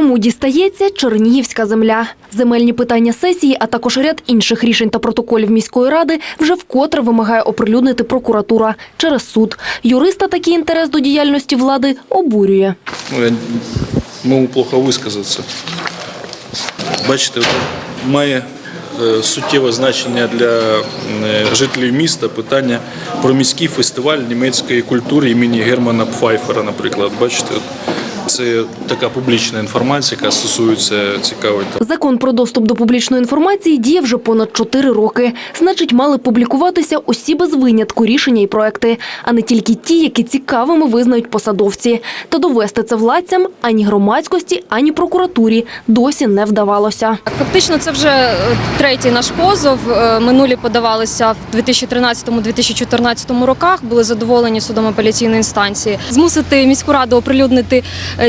Кому дістається Чернігівська земля? Земельні питання сесії, а також ряд інших рішень та протоколів міської ради вже вкотре вимагає оприлюднити прокуратура через суд. Юриста такий інтерес до діяльності влади обурює. Ну, я можу плохо висказатися. Бачите, має е, суттєве значення для е, жителів міста питання про міський фестиваль німецької культури імені Германа Пфайфера, наприклад. Бачите, це така публічна інформація, яка стосується цікавої Закон про доступ до публічної інформації діє вже понад 4 роки. Значить, мали публікуватися усі без винятку рішення і проекти, а не тільки ті, які цікавими визнають посадовці. Та довести це владцям ані громадськості, ані прокуратурі досі не вдавалося. Фактично, це вже е, третій наш позов. Е, Минулі подавалися в 2013-2014 роках. Були задоволені судом апеляційної інстанції. Змусити міську раду оприлюднити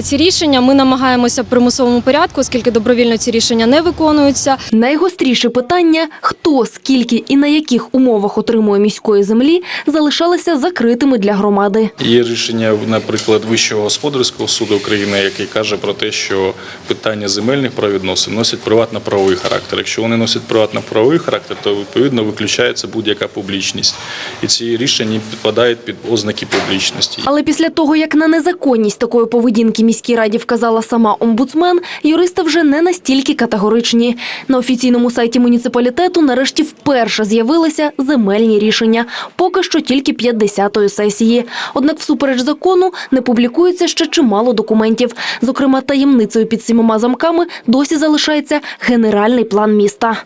ці рішення. Ми намагаємося в примусовому порядку, оскільки добровільно ці рішення не виконуються. Найгостріше питання, хто, скільки і на яких умовах отримує міської землі, залишалися закритими для громади. Є рішення, наприклад, Вищого господарського суду України, який каже про те, що питання земельних правовідносин носять приватно-правовий характер. Якщо вони носять приватно-правовий характер, то відповідно виключається будь-яка публічність, і ці рішення підпадають під ознаки публічності. Але після того, як на незаконність такої поведінки міській раді вказала сама омбудсмен, юристи вже не настільки категоричні. На офіційному сайті муніципалітету нарешті вперше з'явилися земельні рішення, поки що тільки 50-ї сесії. Однак, всупереч закону, не публікується ще чимало документів. Зокрема, таємницею під сімома замками досі залишається генеральний план міста.